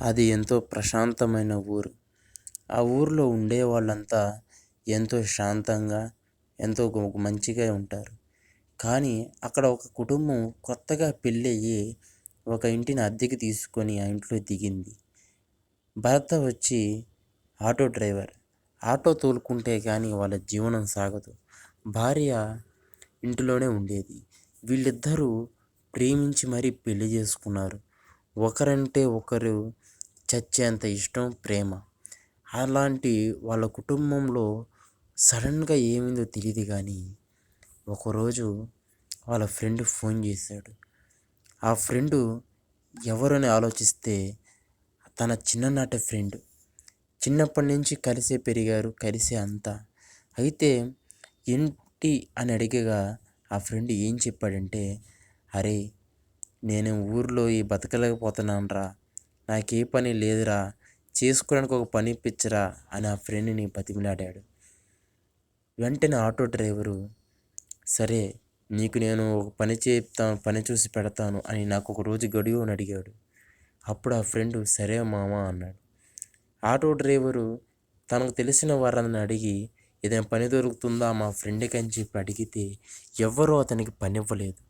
అది ఎంతో ప్రశాంతమైన ఊరు. ఆ ఊరిలో ఉండే వాళ్ళంతా ఎంతో శాంతంగా ఎంతో మంచిగా ఉంటారు. కానీ అక్కడ ఒక కుటుంబం కొత్తగా పెళ్ళయ్యి ఒక ఇంటిని అద్దెకి తీసుకొని ఆ ఇంట్లో దిగింది. భర్త వచ్చి ఆటో డ్రైవర్. ఆటో తోలుకుంటే కానీ వాళ్ళ జీవనం సాగదు. భార్య ఇంటిలోనే ఉండేది. వీళ్ళిద్దరూ ప్రేమించి మరీ పెళ్ళి చేసుకున్నారు. ఒకరంటే ఒకరు చచ్చేంత ఇష్టం ప్రేమ. అలాంటి వాళ్ళ కుటుంబంలో సడన్గా ఏమైందో తెలియదు కానీ ఒకరోజు వాళ్ళ ఫ్రెండ్ ఫోన్ చేశాడు. ఆ ఫ్రెండు ఎవరని ఆలోచిస్తే తన చిన్ననాటి ఫ్రెండ్. చిన్నప్పటి నుంచి కలిసే పెరిగారు కలిసే అంతా. అయితే ఏంటి అని అడిగగా ఆ ఫ్రెండ్ ఏం చెప్పాడంటే అరే నేను ఊర్లో ఈ బతకలేకపోతున్నాను రా నాకే పని లేదురా చేసుకోవడానికి ఒక పని ఇప్పించరా అని ఆ ఫ్రెండ్ని బతిమిలాడాడు. వెంటనే ఆటో డ్రైవరు సరే నీకు నేను ఒక పని చెప్తాను పని చూసి పెడతాను అని నాకు ఒక రోజు గడువు అని అడిగాడు. అప్పుడు ఆ ఫ్రెండ్ సరే మామ అన్నాడు. ఆటో డ్రైవరు తనకు తెలిసిన వారిని అడిగి ఏదైనా పని దొరుకుతుందా మా ఫ్రెండ్కి అని చెప్పి అడిగితే ఎవ్వరూ అతనికి పని ఇవ్వలేదు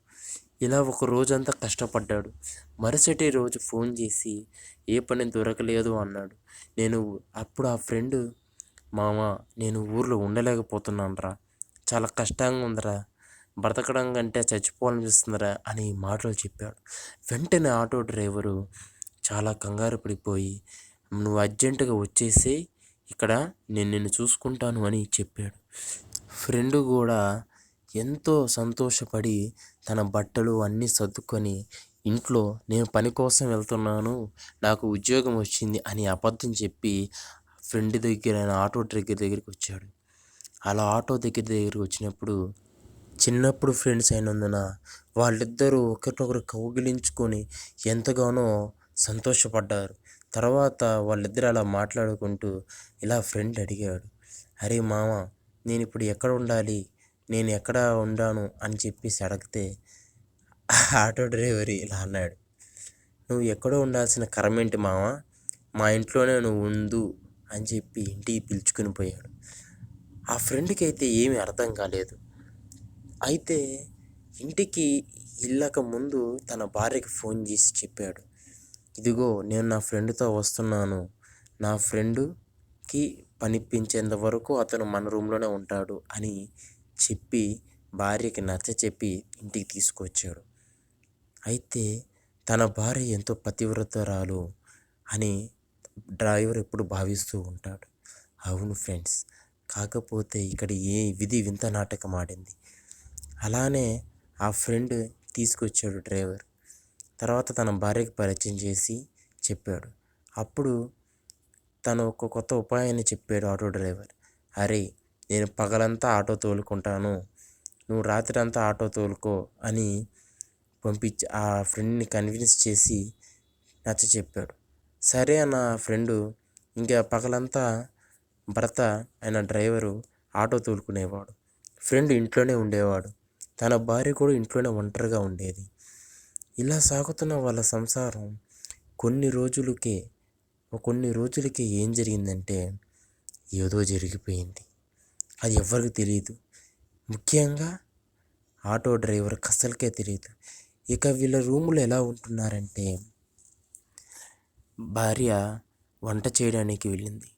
ఇలా ఒక రోజంతా కష్టపడ్డాడు. మరుసటి రోజు ఫోన్ చేసి ఏ పని దొరకలేదు అన్నాడు. నేను అప్పుడు ఆ ఫ్రెండ్ మామ నేను ఊర్లో ఉండలేకపోతున్నాను రా చాలా కష్టంగా ఉందిరా. బ్రతకడం కంటే చచ్చిపోవాలనిపిస్తుందిరా అని మాటలు చెప్పాడు. వెంటనే ఆటో డ్రైవరు చాలా కంగారు పడిపోయి నువ్వు అర్జెంటుగా వచ్చేసి ఇక్కడ నేను నిన్ను చూసుకుంటాను అని చెప్పాడు. ఫ్రెండ్ కూడా ఎంతో సంతోషపడి తన బట్టలు అన్నీ సర్దుకొని ఇంట్లో నేను పని కోసం వెళ్తున్నాను నాకు ఉద్యోగం వచ్చింది అని అబద్ధం చెప్పి ఫ్రెండ్ దగ్గర ఆటో దగ్గర దగ్గరికి వచ్చాడు. అలా ఆటో దగ్గర దగ్గరికి వచ్చినప్పుడు చిన్నప్పుడు ఫ్రెండ్స్ అయినందున వాళ్ళిద్దరూ ఒకరినొకరు కౌగిలించుకొని ఎంతగానో సంతోషపడ్డారు. తర్వాత వాళ్ళిద్దరు అలా మాట్లాడుకుంటూ ఇలా ఫ్రెండ్ అడిగాడు అరే మామ నేను ఇప్పుడు ఎక్కడ ఉండాలి? నేను ఎక్కడ ఉండాను అని చెప్పేసి అడిగితే ఆటో డ్రైవర్ ఇలా అన్నాడు. నువ్వు ఎక్కడో ఉండాల్సిన కరమేంటి మామ మా ఇంట్లోనే నువ్వు ఉండు అని చెప్పి ఇంటికి పిలుచుకుని పోయాడు. ఆ ఫ్రెండ్కి అయితే ఏమీ అర్థం కాలేదు. అయితే ఇంటికి వెళ్ళక ముందు తన భార్యకి ఫోన్ చేసి చెప్పాడు. ఇదిగో నేను నా ఫ్రెండ్తో వస్తున్నాను. నా ఫ్రెండ్కి పనిపించేంత వరకు అతను మన రూమ్లోనే ఉంటాడు అని చెప్పి భార్యకి నచ్చ చెప్పి ఇంటికి తీసుకొచ్చాడు. అయితే తన భార్య ఎంతో పతివ్రతరాలు అని డ్రైవర్ ఎప్పుడు భావిస్తూ ఉంటాడు. అవును ఫ్రెండ్స్ కాకపోతే ఇక్కడ ఏ విధి వింత నాటకం ఆడింది. అలానే ఆ ఫ్రెండ్ తీసుకొచ్చాడు డ్రైవర్. తర్వాత తన భార్యకి పరిచయం చేసి చెప్పాడు. అప్పుడు తను ఒక కొత్త ఉపాయాన్ని చెప్పాడు ఆటో డ్రైవర్. అరే నేను పగలంతా ఆటో తోలుకుంటాను. నువ్వు రాత్రి అంతా ఆటో తోలుకో అని పంపించి ఆ ఫ్రెండ్ని కన్విన్స్ చేసి నచ్చ చెప్పాడు. సరే అన్న ఫ్రెండు ఇంకా పగలంతా భర్త ఆయన డ్రైవరు ఆటో తోలుకునేవాడు. ఫ్రెండ్ ఇంట్లోనే ఉండేవాడు. తన భార్య కూడా ఇంట్లోనే ఒంటరిగా ఉండేది. ఇలా సాగుతున్న వాళ్ళ సంసారం కొన్ని రోజులకే కొన్ని రోజులకే ఏం జరిగిందంటే ఏదో జరిగిపోయింది. అది ఎవరికి తెలియదు ముఖ్యంగా ఆటో డ్రైవర్ అసలుకే తెలియదు ఇక వీళ్ళ రూములు ఎలా ఉంటున్నారంటే భార్య వంట చేయడానికి వెళ్ళింది.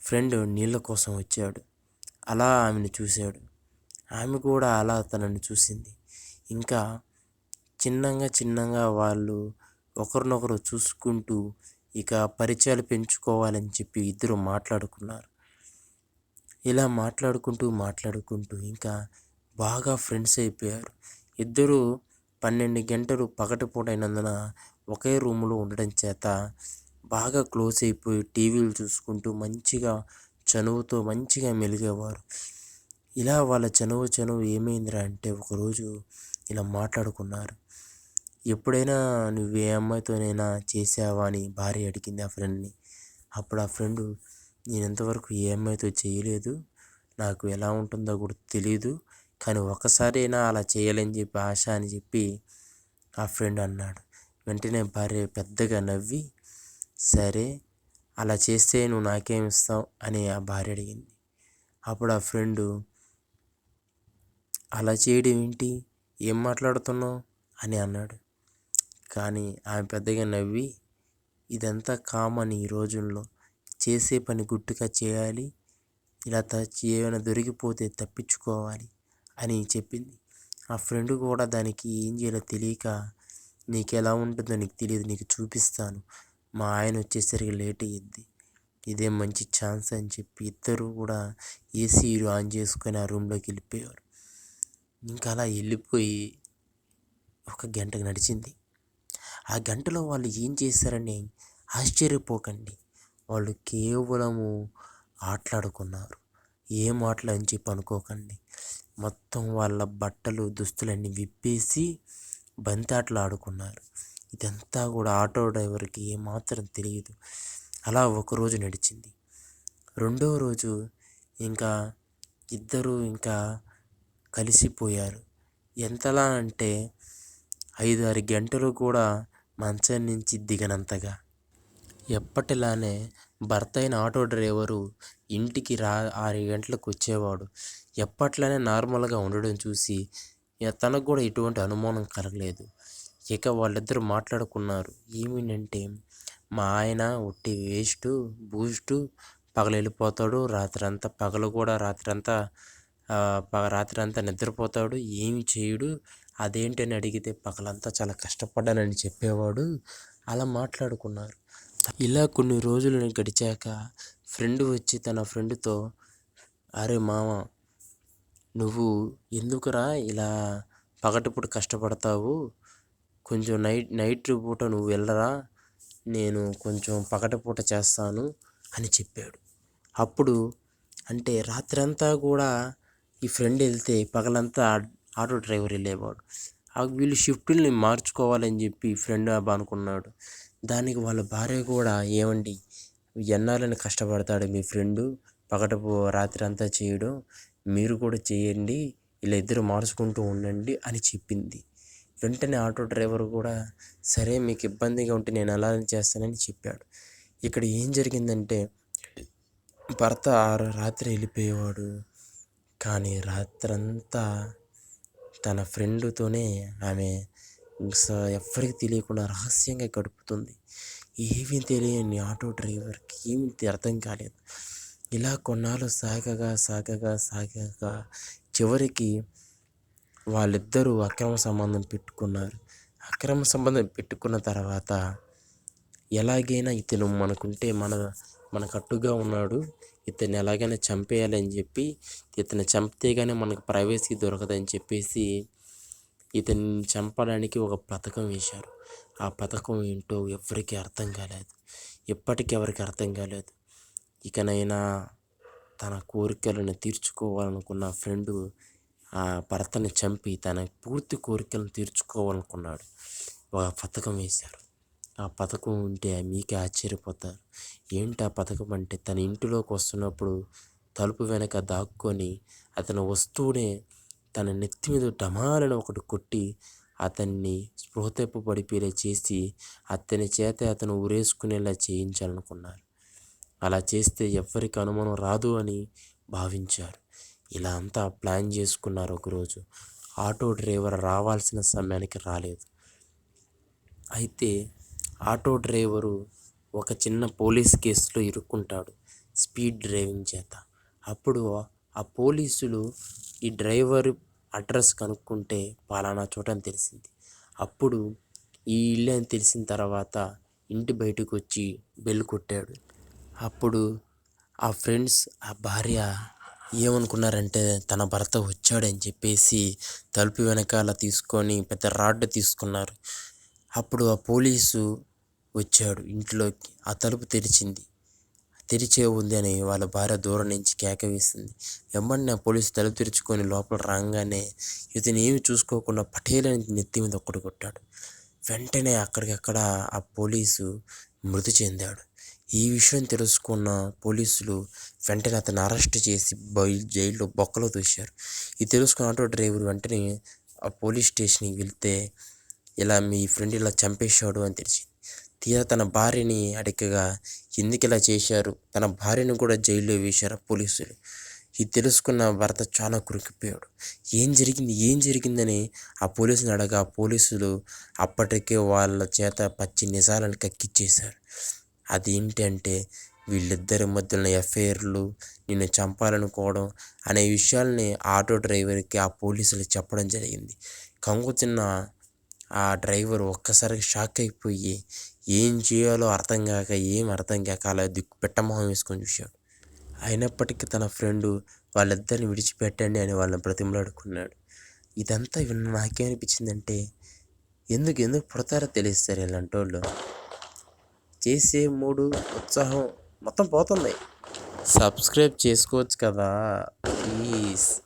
ఫ్రెండ్ నీళ్ళ కోసం వచ్చాడు. అలా ఆమెను చూశాడు. ఆమె కూడా అలా తనని చూసింది. ఇంకా చిన్నగా చిన్నగా వాళ్ళు ఒకరినొకరు చూసుకుంటూ ఇక పరిచయాలు పెంచుకోవాలని చెప్పి ఇద్దరు మాట్లాడుకున్నారు. ఇలా మాట్లాడుకుంటూ మాట్లాడుకుంటూ ఇంకా బాగా ఫ్రెండ్స్ అయిపోయారు. ఇద్దరు పన్నెండు గంటలు పగటిపూట అయినందున ఒకే రూములో ఉండడం చేత బాగా క్లోజ్ అయిపోయి టీవీలు చూసుకుంటూ మంచిగా చనువుతో మంచిగా మెలిగేవారు. ఇలా వాళ్ళ చనువు చనువు ఏమైందిరా అంటే ఒకరోజు ఇలా మాట్లాడుకున్నారు. ఎప్పుడైనా నువ్వు ఏ అమ్మాయితోనైనా చేసావా అని భార్య అడిగింది ఆ ఫ్రెండ్ని. అప్పుడు ఆ ఫ్రెండ్ నేను ఇంతవరకు ఏ అమ్మాయితో చేయలేదు నాకు ఎలా ఉంటుందో కూడా తెలియదు కానీ ఒకసారైనా అలా చేయాలని చెప్పి ఆశ అని చెప్పి ఆ ఫ్రెండ్ అన్నాడు. వెంటనే భార్య పెద్దగా నవ్వి సరే అలా చేస్తే నువ్వు నాకేం ఇస్తావు? అని ఆ భార్య అడిగింది. అప్పుడు ఆ ఫ్రెండు అలా చేయడం ఏంటి? ఏం మాట్లాడుతున్నావు? అని అన్నాడు. కానీ ఆమె పెద్దగా నవ్వి ఇదంతా కామన్ ఈ రోజుల్లో. చేసే పని గుట్టుగా చేయాలి. ఇలా త ఏమైనా దొరికిపోతే తప్పించుకోవాలి అని చెప్పింది. ఆ ఫ్రెండ్ కూడా దానికి ఏం చేయాలో తెలియక నీకు ఎలా ఉంటుందో నీకు తెలియదు నీకు చూపిస్తాను. మా ఆయన వచ్చేసరికి లేట్ అయ్యింది ఇదే మంచి ఛాన్స్ అని చెప్పి ఇద్దరు కూడా ఏసీ ఆన్ చేసుకొని ఆ రూమ్లోకి వెళ్ళిపోయారు. ఇంకా అలా వెళ్ళిపోయి ఒక గంటకు నడిచింది. ఆ గంటలో వాళ్ళు ఏం చేశారని ఆశ్చర్యపోకండి. వాళ్ళు కేవలము ఆటలాడుకున్నారు. ఏం ఆటలు అని చెప్పి అనుకోకండి. మొత్తం వాళ్ళ బట్టలు దుస్తులన్నీ విప్పేసి బంతి ఆటలు ఆడుకున్నారు. ఇదంతా కూడా ఆటో డ్రైవర్కి ఏమాత్రం తెలియదు. అలా ఒకరోజు నడిచింది. రెండో రోజు ఇంకా ఇద్దరు ఇంకా కలిసిపోయారు. ఎంతలా అంటే ఐదు ఆరు గంటలు కూడా మంచం నుంచి దిగనంతగా. ఎప్పటిలానే భర్త అయిన ఆటో డ్రైవరు ఇంటికి రా ఆరు గంటలకు వచ్చేవాడు. ఎప్పట్లానే నార్మల్గా ఉండడం చూసి తనకు కూడా ఎటువంటి అనుమానం కలగలేదు. ఇక వాళ్ళిద్దరు మాట్లాడుకున్నారు. ఏమిటంటే మా ఆయన ఒట్టి వేస్ట్ బూస్టు పగలు వెళ్ళిపోతాడు రాత్రి అంతా పగలు కూడా రాత్రి అంతా రాత్రి అంతా నిద్రపోతాడు. ఏమి చేయడు? అదేంటని అడిగితే పగలంతా చాలా కష్టపడ్డానని చెప్పేవాడు. అలా మాట్లాడుకున్నారు. ఇలా కొన్ని రోజులు గడిచాక ఫ్రెండ్ వచ్చి తన ఫ్రెండ్తో అరే మామ నువ్వు ఎందుకురా ఇలా పగటిపూట కష్టపడతావు? కొంచెం నైట్ నైట్ పూట నువ్వు వెళ్ళరా నేను కొంచెం పగటిపూట చేస్తాను అని చెప్పాడు. అప్పుడు అంటే రాత్రంతా కూడా ఈ ఫ్రెండ్ వెళ్తే పగలంతా ఆటో డ్రైవర్ వెళ్ళేవాడు. వీళ్ళు షిఫ్టుల్ని మార్చుకోవాలని చెప్పి ఫ్రెండ్ అనుకున్నాడు. దానికి వాళ్ళ భార్య కూడా ఏమండి? ఎన్నాళ్ళని కష్టపడతాడు మీ ఫ్రెండు? పగటపు రాత్రి అంతా చేయడం. మీరు కూడా చేయండి. ఇలా ఇద్దరు మార్చుకుంటూ ఉండండి అని చెప్పింది. వెంటనే ఆటో డ్రైవర్ కూడా సరే మీకు ఇబ్బందిగా ఉంటే నేను అలా చేస్తానని చెప్పాడు. ఇక్కడ ఏం జరిగిందంటే భర్త ఆరు రాత్రి వెళ్ళిపోయేవాడు. కానీ రాత్రంతా తన ఫ్రెండ్తోనే ఆమె ఎవ్వరికి తెలియకుండా రహస్యంగా గడుపుతుంది. ఏమీ తెలియని ఆటో డ్రైవర్కి ఏమీ అర్థం కాలేదు. ఇలా కొన్నాళ్ళు సాగగా సాగగా సాగగా చివరికి వాళ్ళిద్దరూ అక్రమ సంబంధం పెట్టుకున్నారు. అక్రమ సంబంధం పెట్టుకున్న తర్వాత ఎలాగైనా ఇతను మనకుంటే మన మన కట్టుగా ఉన్నాడు. ఇతన్ని ఎలాగైనా చంపేయాలని చెప్పి ఇతను చంపితే కానీ మనకు ప్రైవసీ దొరకదని చెప్పేసి ఇతన్ని చంపడానికి ఒక పథకం వేశారు. ఆ పథకం ఏంటో ఎవరికి అర్థం కాలేదు. ఎప్పటికీ ఎవరికి అర్థం కాలేదు. ఇకనైనా తన కోరికలను తీర్చుకోవాలనుకున్న ఫ్రెండు ఆ భర్తని చంపి తన పూర్తి కోరికలను తీర్చుకోవాలనుకున్నాడు. ఒక పథకం వేశారు. ఆ పథకం ఉంటే మీకే ఆశ్చర్యపోతారు. ఏంటి ఆ పథకం అంటే తన ఇంటిలోకి వస్తున్నప్పుడు తలుపు వెనక దాక్కొని అతను వస్తూనే తన నెత్తి మీద డమాలను ఒకటి కొట్టి అతన్ని స్పృహ పడిపేలా చేసి అతని చేత అతను ఉరేసుకునేలా చేయించాలనుకున్నారు. అలా చేస్తే ఎవ్వరికి అనుమానం రాదు అని భావించారు. ఇలా అంతా ప్లాన్ చేసుకున్నారు ఒకరోజు. ఆటో డ్రైవర్ రావాల్సిన సమయానికి రాలేదు. అయితే ఆటో డ్రైవరు ఒక చిన్న పోలీస్ కేసులో ఇరుక్కుంటాడు స్పీడ్ డ్రైవింగ్ చేత. అప్పుడు ఆ పోలీసులు ఈ డ్రైవర్ అడ్రస్ కనుక్కుంటే పలానా చోట అని తెలిసింది. అప్పుడు ఈ ఇల్లు అని తెలిసిన తర్వాత ఇంటి బయటకు వచ్చి బెల్ కొట్టాడు. అప్పుడు ఆ ఫ్రెండ్స్ ఆ భార్య ఏమనుకున్నారంటే తన భర్త వచ్చాడని చెప్పేసి తలుపు వెనకాల తీసుకొని పెద్ద రాడ్ తీసుకున్నారు. అప్పుడు ఆ పోలీసు వచ్చాడు ఇంట్లోకి. ఆ తలుపు తెరిచింది. తెరిచే ఉంది అని వాళ్ళ భార్య దూరం నుంచి కేక వేసింది. వెంబడిన పోలీసు తలుపు తెరుచుకొని లోపల రాగానే ఇతను ఏమి చూసుకోకుండా పటేల్ అని నెత్తి మీద ఒక్కడు కొట్టాడు. వెంటనే అక్కడికక్కడ ఆ పోలీసు మృతి చెందాడు. ఈ విషయం తెలుసుకున్న పోలీసులు వెంటనే అతను అరెస్ట్ చేసి బయలు జైల్లో బొక్కలో తూశారు. ఇది తెలుసుకున్న ఆటో డ్రైవర్ వెంటనే ఆ పోలీస్ స్టేషన్కి వెళ్తే ఇలా మీ ఫ్రెండ్ ఇలా చంపేశాడు అని తెలిసింది. తీరా తన భార్యని అడగగా ఎందుకు ఇలా చేశారు? తన భార్యను కూడా జైల్లో వేశారు పోలీసులు? ఇది తెలుసుకున్న భర్త చాలా కురికిపోయాడు. ఏం జరిగింది? ఏం జరిగిందని? ఆ పోలీసుని అడగా పోలీసులు అప్పటికే వాళ్ళ చేత పచ్చి నిజాలను కక్కిచ్చేశారు. అదేంటంటే వీళ్ళిద్దరి మధ్యలో ఎఫ్ఐఆర్లు నిన్ను చంపాలనుకోవడం అనే విషయాల్ని ఆటో డ్రైవర్కి ఆ పోలీసులు చెప్పడం జరిగింది. కంగుతిన్న ఆ డ్రైవర్ ఒక్కసారిగా షాక్ అయిపోయి ఏం చేయాలో అర్థం కాక ఏం అర్థం కాక అలా దిక్కు పెట్టమొహం వేసుకొని చూశాడు. అయినప్పటికీ తన ఫ్రెండు వాళ్ళిద్దరిని విడిచిపెట్టండి అని వాళ్ళని బ్రతిమలాడుకున్నాడు. ఇదంతా విన్న నాకేమనిపించిందంటే ఎందుకు ఎందుకు పుడతారో తెలియస్తారు ఇలాంటి వాళ్ళు. చేసే మూడు ఉత్సాహం మొత్తం పోతుంది సబ్స్క్రైబ్ చేసుకోవచ్చు కదా ప్లీజ్.